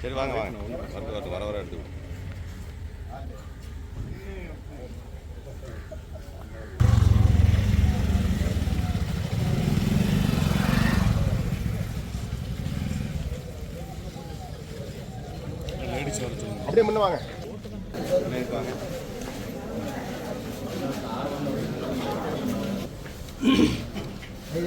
சரி வாங்க வாங்க. வரட்டு வரட்டு வர வர எடுத்து அப்படியே முன்ன வாங்க. வாங்க.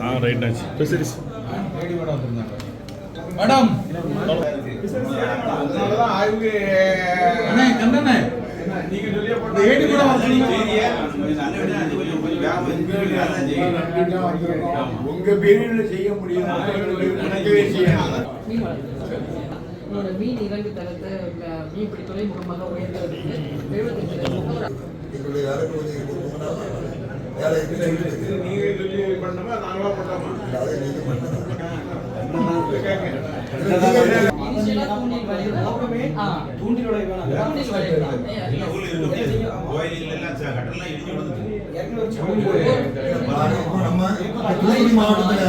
ஆ ரைட் ஆச்சு. சரி மேடம் அதனாலதான் ஆய்வுக்கு அண்ணே கண்டனே நீங்க சொல்லியே இந்த ஏடி கூட வரணும். உங்க பேரில் செய்ய முடியும் உங்களோட மீன் இறங்கு தரத்தை மீன்பிடி வேலை இருக்குன்னு சொல்லிட்டு அதை நீங்க பண்ணுங்க. நம்ம மாவட்டத்துல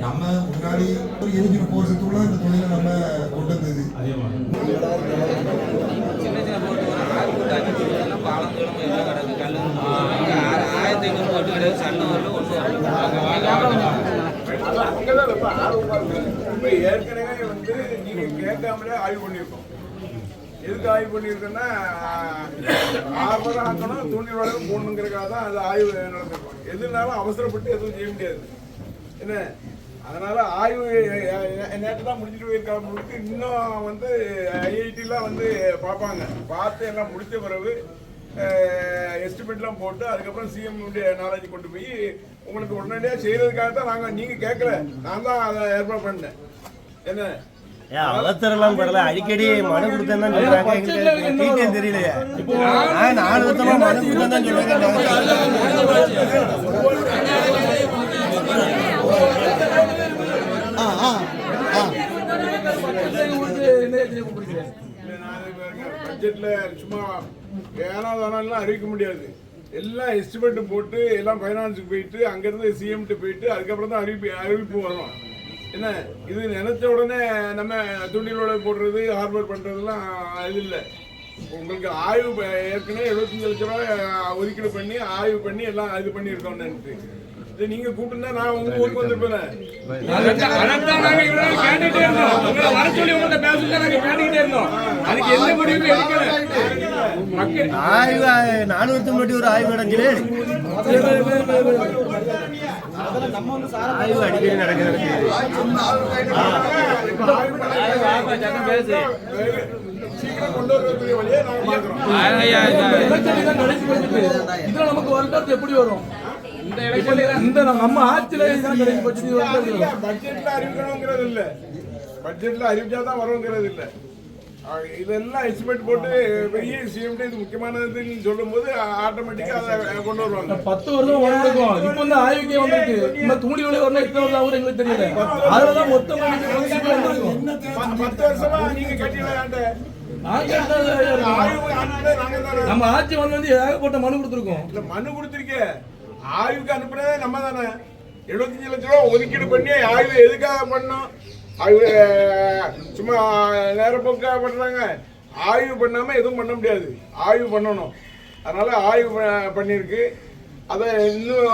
நம்ம முன்னாடி ஒரு போறதுக்குள்ள இந்த நம்ம கொண்டு வந்தது சின்ன சின்ன போட்டு பாலம் தூரம் எல்லாம் கிடக்கு கல்லு ஆறு கிடையாது சன்னம் வரல ஒன்றும் ரொம்ப ஏற்கனவே வந்து நீங்க கேட்காமலே ஆய்வு பண்ணியிருக்கோம். எதுக்கு ஆய்வு பண்ணியிருக்கோன்னா ஆர்வம் ஆக்கணும் தூண்டில் வளர்வு போடணுங்கிறதுக்காக தான் அது ஆய்வு நடந்திருக்கும். எதுனாலும் அவசரப்பட்டு எதுவும் செய்ய முடியாது. என்ன? அதனால ஆய்வு நேற்று தான் முடிச்சுட்டு போயிருக்காங்க இன்னும் வந்து ஐஐடிலாம் வந்து பார்ப்பாங்க. பார்த்து எல்லாம் முடித்த பிறகு எஸ்டிமேட்லாம் போட்டு அதுக்கப்புறம் சிஎம் நாலேஜ் கொண்டு போய் உங்களுக்கு உடனடியாக செய்யறதுக்காக தான் நாங்கள் நீங்கள் கேட்கல. நான் தான் அதை ஏற்பாடு பண்ணேன். என்ன? ஏன் அவசரம்லாம் பரல அடிக்கடி மனு கொடுத்தேன்னு தான் சொல்றாங்க. தெரியலையே. நான் நாலு வருஷமா மனு கொடுத்தேன்னு தான் சொல்றாங்க. பட்ஜெட்ல சும்மா ஏனாதானெல்லாம் அறிவிக்க முடியாது. எல்லாம் எஸ்டிமேட் போட்டு எல்லாம் ஃபைனான்ஸுக்கு போயிட்டு அங்கேருந்து சிஎம்ட்டு போயிட்டு அதுக்கப்புறம் தான் அறிவிப்பு அறிவிப்பு வரும். என்ன இது நினைச்ச உடனே நம்ம துண்டிலோட போடுறது ஹார்பர் பண்ணுறதுலாம் இது இல்லை. உங்களுக்கு ஆய்வு ஏற்கனவே எழுபத்தஞ்சு லட்ச ரூபாய் ஒதுக்கீடு பண்ணி ஆய்வு பண்ணி எல்லாம் இது பண்ணியிருக்கோம்னு இது நீங்க கூப்பிட்டுருந்தா நான் உங்க ஊருக்கு வந்திருப்பேன். அதுக்கு எந்த முடிவும் எடுக்கல. மக்கள் ஆய்வு நாலு முன்னாடி ஒரு ஆய்வு நடந்துச்சு ஆய்வு அடிக்கடி நடக்கிறது. சீக்கிரம் கொண்டு தான் இதுல நமக்கு வருடத்து எப்படி வரும் இந்த நம்ம ஆட்சியில பட்ஜெட்ல அறிவிக்கணுங்கிறது இல்ல பட்ஜெட்ல அறிவிச்சா தான் வருங்கிறது இல்ல இதெல்லாம் எஸ்டிமேட் போட்டு பெரிய சிஎம்டி இது முக்கியமானதுன்னு சொல்லும் போது ஆட்டோமேட்டிக்கா அதை கொண்டு வருவாங்க. பத்து வருஷம் உடம்புக்கும் இப்போ வந்து ஆய்வுக்கே வந்திருக்கு. இந்த தூண்டி விலை வரணும் எத்தனை வருஷம் ஆகும் எங்களுக்கு தெரியல. அதுலதான் மொத்தம் பத்து வருஷமா நீங்க நாங்க தானே நம்ம ஆட்சி வந்து ஏகப்பட்ட மனு கொடுத்துருக்கோம். இல்ல மனு கொடுத்திருக்கே ஆய்வுக்கு அனுப்புனதே நம்ம தானே. எழுபத்தஞ்சு லட்ச ரூபா ஒதுக்கீடு பண்ணி ஆய்வு எதுக்காக பண்ணோம்? ஆய்வு சும்மா சும்மா நேரப்போக்காக பண்ணுறாங்க ஆய்வு பண்ணாமல் எதுவும் பண்ண முடியாது. ஆய்வு பண்ணணும். அதனால் ஆய்வு ப- பண்ணியிருக்கு. அதை இன்னும்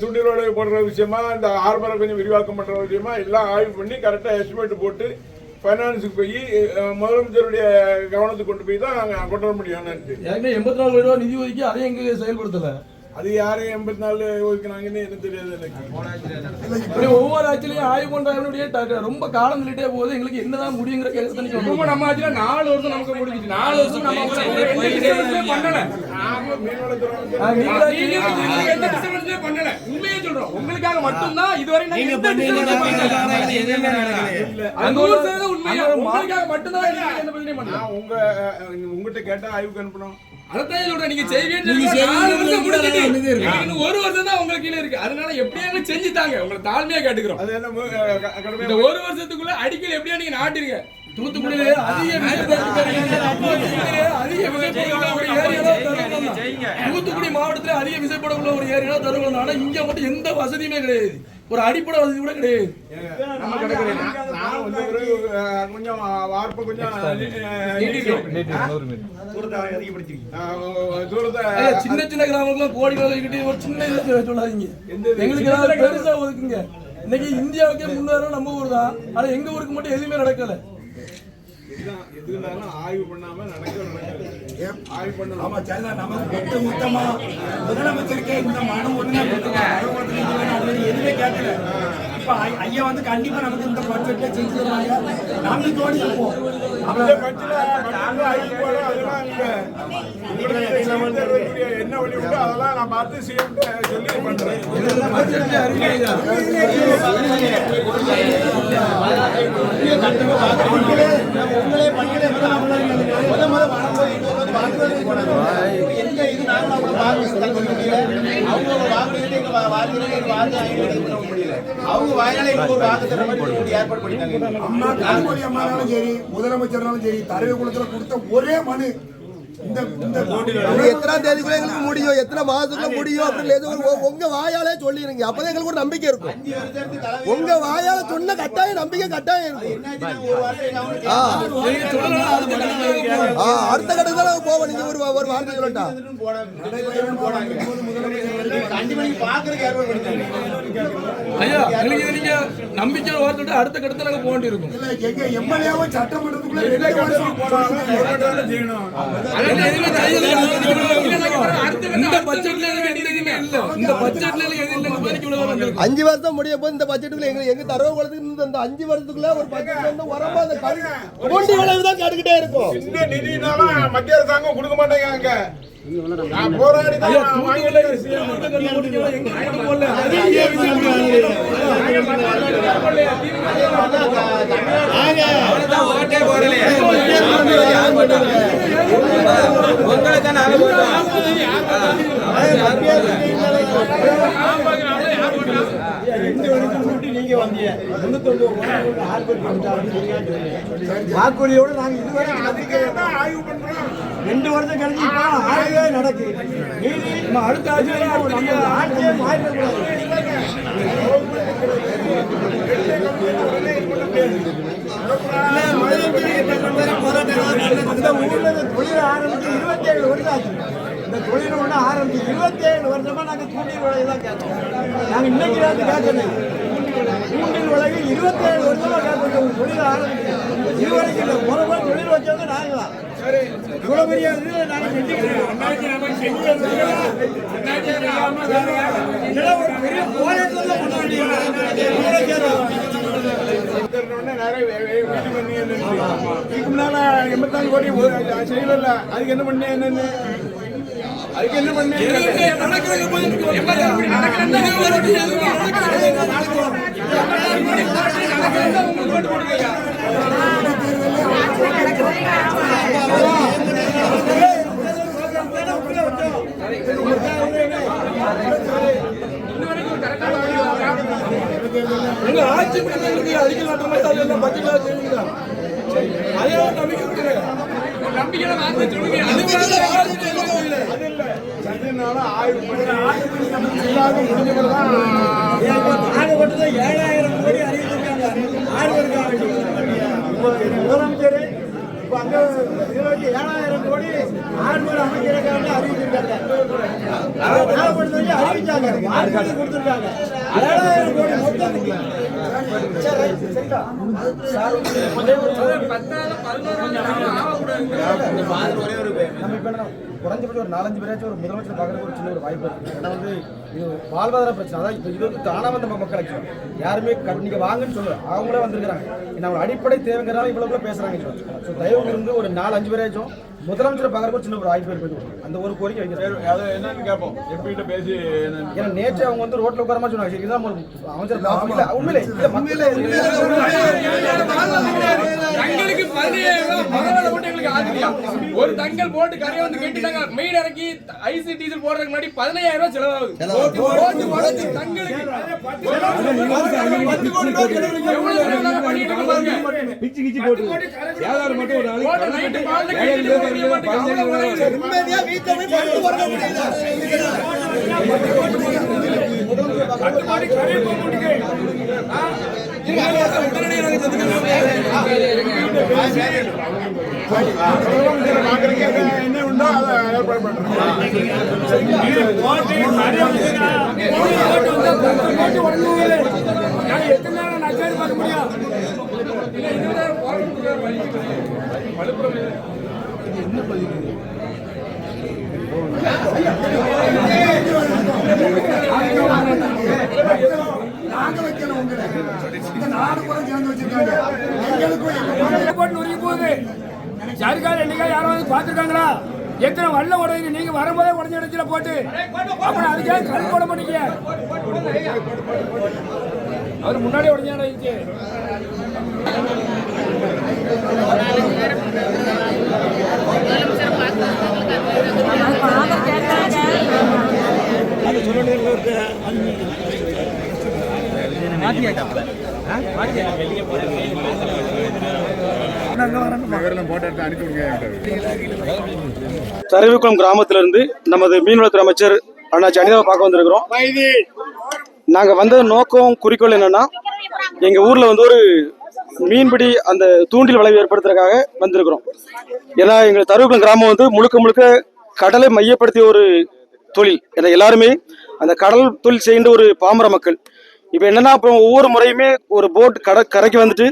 துண்டிரோடு போடுற விஷயமா இந்த ஹார்பரை கொஞ்சம் விரிவாக்கம் பண்ணுற விஷயமா எல்லாம் ஆய்வு பண்ணி கரெக்டாக எஸ்டிமேட் போட்டு ஃபைனான்ஸுக்கு போய் முதலமைச்சருடைய கவனத்துக்கு கொண்டு போய் தான் நாங்கள் கொண்டு வர முடியும் எண்பத்தி நாலு கோடி நிதி ஒதுக்கி அதையும் எங்கே செயல்படுத்தலை? அது யாரு எண்பத்தி நாலு ஒதுக்குனாங்கன்னு எனக்கு தெரியாது எனக்கு. ஒவ்வொரு ஆட்சிலையும் ஆய்வு ட- ரொம்ப காலம் தள்ளிட்டே போகுது. எங்களுக்கு என்னதான் முடியுங்கிற கேள்வி ரொம்ப நம்ம ஆட்சியில நாலு வருஷம் நமக்கு முடிஞ்சிச்சு. நாலு வருஷம் நம்ம பண்ணல. பண்ணல. உண்மையே சொல்றோம். உங்களுக்காக மட்டும்தான் இதுவரை நாங்க எந்த disturbance பண்ணல. அது நூறு சதவீதம் உண்மையா? உங்களுக்காக மட்டும்தான் பண்ணல. உங்க உங்ககிட்ட கேட்டா ஆய்வுக்கு அனுப்பணும். அதான் சொல்றேன். நீங்க செய்வீங்க ஒரு வருஷம் தான் உங்களுக்கு கீழே இருக்கு. அதனால எப்படியாவது செஞ்சு தாங்க உங்களை தாழ்மையா கேட்டுக்கிறோம். அது என்ன ஒரு வருஷத்துக்குள்ள அடிக்கல் எப்படியா நீங்க நாட்டிருங்க. தூத்துக்குடியிலே அதிக அதிக தூத்துக்குடி மாவட்டத்துல. அதிக விசைப்படக்கூடிய ஒரு ஏரியா தருவம் ஆனா இங்க மட்டும் எந்த வசதியுமே கிடையாது. ஒரு அடிப்படை வசதி கூட கிடையாது. நான் வந்து ஒரு கொஞ்சம் வார்ப்பை கொஞ்சம் சின்ன சின்ன கிராமங்களும் கோடி ஒதுக்கிட்டு ஒரு சின்ன இதுல சொல்லாதீங்க. எங்களுக்கு பெருசா ஒதுக்குங்க. இன்னைக்கு இந்தியாவுக்கே முன்னேறும் நம்ம ஊர் தான். ஆனா எங்க ஊருக்கு மட்டும் எதுவுமே நடக்கல. இதுதான் எது இருந்தாலும் ஆய்வு பண்ணாம நடக்க நடக்காது. ஆய்வு மொத்தமா முதலமைச்சருக்கே இந்த மனு ஒண்ணு எதுவுமே கேட்கல ஐ- ஐயா வந்து கண்டிப்பா நமக்கு இந்த பட்ஜெட்ல செஞ்சு தருவாங்க. நம்பிக்கையோடு இருப்போம் இந்த பட்ஜெட்ல போல அதெல்லாம் இல்ல. உங்களுக்கு என்ன வழி உண்டோ அதெல்லாம் நான் பார்த்து சிஎம் சொல்லி பண்றேன் அவங்க வாயினால ஏற்பாடு பண்ணிட்டாங்க அம்மா கனிமொழி அம்மானாலும் சரி முதலமைச்சர்னாலும் சரி தரவு குளத்துல கொடுத்த ஒரே மனு. எத்தனாம் தேதிக்குள்ள எங்களுக்கு முடியும்? எத்தனை மாசத்துக்குள்ள முடியும்? அப்படின்னு ஏதோ ஒரு- உங்க வாயாலே சொல்லிருங்க. அப்பதான் எங்களுக்கு ஒரு நம்பிக்கை இருக்கும். உங்க வாயால சொன்ன கட்டாயம் நம்பிக்கை கட்டாயம் இருக்கும். அடுத்த கட்டத்துல போவோம். நீங்க ஒரு ஒரு வார்த்தை சொல்லட்டா. ஐயா இது நீங்க நம்பிக்கை வார்த்தை அடுத்த கட்டத்துல நாங்க போக வேண்டியிருக்கும். எம்எல்ஏவும் சட்டமன்றத்துக்குள்ள அஞ்சு வருஷம் முடிய போது இந்த பட்ஜெட்டுக்குள்ள எங்க எங்க தரவு குளத்துக்கு இந்த- அஞ்சு வருஷத்துக்குள்ள ஒரு பட்ஜெட் வந்து வரமா அந்த கல் தூண்டி விளைவு தான் கேட்டுக்கிட்டே இருக்கும். இந்த நிதினாலும் மத்திய அரசாங்கம் கொடுக்க மாட்டேங்கிறாங்க. நான் நாங்கள் இதுவரை அதுக்காக ஆய்வு பண்றோம் ரெண்டு வருஷம் கழிச்சு ஆய்வே நடக்கு. மீதி நம்ம அடுத்த ஆட்சியில நம்ம ஆட்சியே மாற்றக்கூடாது இந்த ஊர்ல தொழில் ஆரம்பிச்சு இருபத்தி ஏழு வருஷம் ஆச்சு இந்த தொழில் ஒன்று ஆரம்பிச்சு இருபத்தி ஏழு வருஷமா நாங்க தூண்டில் தான் கேட்டோம். நாங்க இன்னைக்கு கேட்கணும் மூன்றில் உலகில் இருபத்தி ஏழு வருஷமா கேட்கணும் தொழில் ஆரம்பிச்சு இதுவரைக்கும் இல்லை முத முறை தொழில் வச்சவங்க நாங்க தான். இவ்வளவு பெரிய இதுல நாங்க செஞ்சுக்கிறோம். ஒரு பெரிய போராட்டத்தை பண்ண வேண்டியது முன்னால எண்பத்தாறு கோடி செய்யல அதுக்கு என்ன பண்ணேன் என்னன்னு? உங்க ஆட்சி முடிந்தவங்களுக்கு அடிக்கல் நாட்ட மாதிரி அதெல்லாம் பட்ஜெட்ல செய்வீங்க அதே ஒரு நம்பிக்கை கொடுங்க நம்பிக்கை வார்த்தை ஆய்வு பண்ணி ஏழாயிரம் கோடி அறிவிச்சிருக்காங்க முதலமைச்சர் இப்போ அங்க இருபத்தி ஏழாயிரம் கோடி ஆறுவர் அமைக்கிறதுக்காக அறிவிச்சிருக்காங்க நாகப்பட்டினத்துல அறிவிச்சாங்க. வாக்குறுதி கொடுத்துருக்காங்க. ஏழாயிரம் கோடி மொத்தத்துக்கு சரி, ரைட், சரிடா. பத்தாவது பதினோராம் நம்ம இப்போ என்ன குறைஞ்சபட்சம் ஒரு நாலஞ்சு பேராச்சும் ஒரு முதலமைச்சர் பார்க்கறதுக்கு ஒரு சின்ன ஒரு வாய்ப்பு இருக்கு ஏன்னா வந்து இது வாழ்வாதார பிரச்சனை அதான் இப்போ இது வந்து தானா வந்த மக்கள் actually. யாருமே க- நீங்க வாங்கன்னு சொல்லல அவங்களே வந்திருக்கிறாங்க ஏன்னா அடிப்படை தேவைங்கிறனால இவ்வளவு பேசுறாங்க ஸோ தயவு இருந்து ஒரு நாலு அஞ்சு பேராச்சும் முதலமைச்சர் பார்க்கறதுக்கு ஒரு சின்ன ஒரு வாய்ப்பு இருக்குது அந்த ஒரு கோரிக்கை வைக்கிறேன் அது என்னன்னு கேட்போம் எம்பிகிட்ட பேசி ஏன்னா நேற்று அவங்க வந்து ரோட்ல உட்காரமா சொன்னாங்க சரி இதுதான் அமைச்சர் உண்மையிலே இல்லை மக்களே தங்களுக்கு பதினேழாயிரம் பரவாயில்ல போட்டு எங்களுக்கு ஆகுதியா ஒரு தங்கல் போட்டு கரையை வந்து கட்டிட்டாங்க. மீன் இறக்கி ஐசி டீசல் போடுறதுக்கு முன்னாடி பதினையாயிரம் ரூபாய் செலவாகுது. தங்களுக்கு எவ்வளவு செலவு பண்ணிட்டு இருக்கோம் பாருங்க. பிச்சு கிச்சு போட்டு. வியாபாரம் மட்டும் ஒரு போட்டு நாளைக்கு நைட்டு பால்ல கட்டிட்டு தெரிய மாட்டேங்குது. அவ்வளவு உடையுது. நிம்மதியா வீட்டுல போய் படுத்து உறங்க முடியல. என்ன உண்டோ அதை ஏற்பாடு பண்றேன் நாங்க வைக்கணும் உங்களை இந்த நாடு கூட சேர்ந்து வச்சிருக்காங்க எங்களுக்கும் எங்க போட்டு நொறுங்கி போகுது சர்க்கார் என்னைக்கா யாராவது பார்த்துருக்காங்களா எத்தனை வல்ல உடையுது நீங்க வரும்போதே உடஞ்ச இடத்துல போட்டு அப்புறம் அதுக்காக கல் போட மாட்டீங்க அவர் முன்னாடி உடஞ்ச இடம் இருந்துச்சு தருவிக்குளம் கிராமத்திலிருந்து நமது மீன்வளத்துறை அமைச்சர் அண்ணா ஜனிதாவை பார்க்க வந்திருக்கிறோம். நாங்க வந்த நோக்கம் குறிக்கோள் என்னன்னா எங்க ஊர்ல வந்து ஒரு மீன்பிடி அந்த தூண்டில் விளைவு ஏற்படுத்துறதுக்காக வந்திருக்கிறோம். ஏன்னா எங்க தருவிக்குளம் கிராமம் வந்து முழுக்க முழுக்க கடலை மையப்படுத்திய ஒரு தொழில். ஏன்னா எல்லாருமே அந்த கடல் தொழில் செய்கின்ற ஒரு பாமர மக்கள். இப்போ என்னன்னா இப்போ ஒவ்வொரு முறையுமே ஒரு போட் கட கரைக்கு வந்துட்டு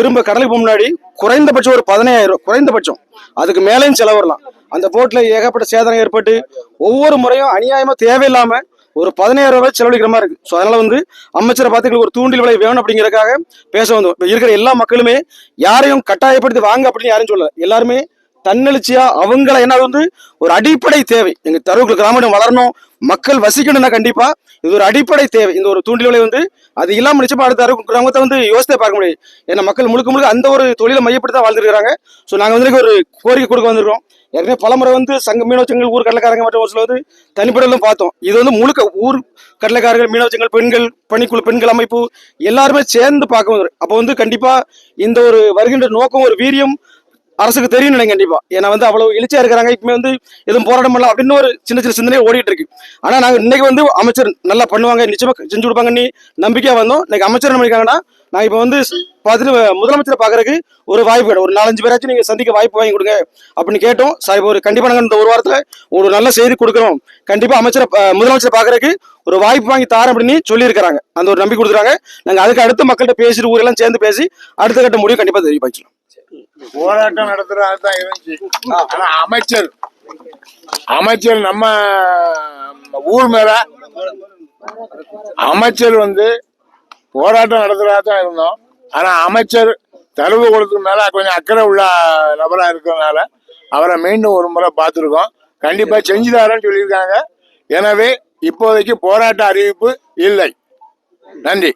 திரும்ப கடலுக்கு போக முன்னாடி குறைந்தபட்சம் ஒரு பதினாயிரம் குறைந்தபட்சம். அதுக்கு மேலேயும் செலவு வரலாம். அந்த போட்டில் ஏகப்பட்ட சேதனம் ஏற்பட்டு ஒவ்வொரு முறையும் அநியாயமாக தேவையில்லாமல் ஒரு பதினாயிரம் ரூபாய் செலவழிக்கிற மாதிரி இருக்கு. ஸோ அதனால வந்து அமைச்சரை பார்த்து எங்களுக்கு ஒரு தூண்டில் விலை வேணும் அப்படிங்கிறதுக்காக பேச வந்தோம். இருக்கிற எல்லா மக்களுமே யாரையும் கட்டாயப்படுத்தி வாங்க அப்படின்னு யாரும் சொல்லல. எல்லாருமே தன்னெழுச்சியா அவங்கள என்ன வந்து ஒரு அடிப்படை தேவை. எங்க தருவுகள் கிராமம் வளரணும் மக்கள் வசிக்கணும்னா கண்டிப்பா இது ஒரு அடிப்படை தேவை. இந்த ஒரு தூண்டில் வந்து அது இல்லாம நிச்சயமா அடுத்த தருவு கிராமத்தை வந்து யோசித்தே பார்க்க முடியாது ஏன்னா மக்கள் முழுக்க முழுக்க அந்த ஒரு தொழிலை மையப்படுத்தி தான் வாழ்ந்துருக்காங்க ஸோ நாங்கள் வந்து ஒரு கோரிக்கை கொடுக்க வந்திருக்கோம். ஏற்கனவே பலமுறை வந்து சங்க மீனவச்சங்கள் ஊர் கடலக்காரங்க மற்றும் ஒரு சில வந்து தனிப்படையிலும் பார்த்தோம். இது வந்து முழுக்க ஊர் கடலைக்காரர்கள் மீனவச்சங்கள் பெண்கள் பணிக்குழு பெண்கள் அமைப்பு எல்லாருமே சேர்ந்து பார்க்க வந்துடும் அப்போ வந்து கண்டிப்பா இந்த ஒரு வருகின்ற நோக்கம் ஒரு வீரியம் அரசுக்கு தெரியும் நினைங்க கண்டிப்பா. ஏன்னா வந்து அவ்வளவு எழுச்சியா இருக்கிறாங்க. இப்ப வந்து எதுவும் போராட்டம் பண்ணலாம் அப்படின்னு ஒரு சின்ன சின்ன சிந்தனையே ஓடிட்டு இருக்கு. ஆனா நாங்க இன்னைக்கு வந்து அமைச்சர் நல்லா பண்ணுவாங்க. நிச்சயமா செஞ்சு கொடுப்பாங்கன்னு நம்பிக்கையா வந்தோம். இன்னைக்கு அமைச்சர் என்ன பண்ணிருக்காங்கன்னா நான் இப்ப வந்து பார்த்துட்டு முதலமைச்சரை பாக்குறதுக்கு ஒரு வாய்ப்பு கிடையாது ஒரு நாலஞ்சு பேராச்சும் நீங்க சந்திக்க வாய்ப்பு வாங்கி கொடுங்க அப்படின்னு கேட்டோம். சார் இப்போ ஒரு கண்டிப்பா நாங்க இந்த ஒரு வாரத்துல ஒரு நல்ல செய்தி கொடுக்குறோம். கண்டிப்பா அமைச்சரை முதலமைச்சர் முதலமைச்சரை பாக்குறதுக்கு ஒரு வாய்ப்பு வாங்கி தாரேன் அப்படின்னு சொல்லியிருக்காங்க அந்த ஒரு நம்பி கொடுத்துருக்காங்க நாங்க அதுக்கு அடுத்த மக்கள்கிட்ட பேசிட்டு ஊரெல்லாம் சேர்ந்து பேசி அடுத்த கட்ட முடிவு கண்டிப்பா தெரிவிப்பாச்சு போராட்டம் நடத்துறது தான் இருந்துச்சு ஆனா அமைச்சர் அமைச்சர் நம்ம ஊர் மேல அமைச்சர் வந்து போராட்டம் நடத்துறதா தான் இருந்தோம். ஆனா அமைச்சர் தரவு கொடுத்தது மேல கொஞ்சம் அக்கறை உள்ள நபரா இருக்கிறதுனால அவரை மீண்டும் ஒரு முறை பார்த்துருக்கோம். கண்டிப்பா செஞ்சுதாரன்னு சொல்லியிருக்காங்க. எனவே இப்போதைக்கு போராட்ட அறிவிப்பு இல்லை. நன்றி.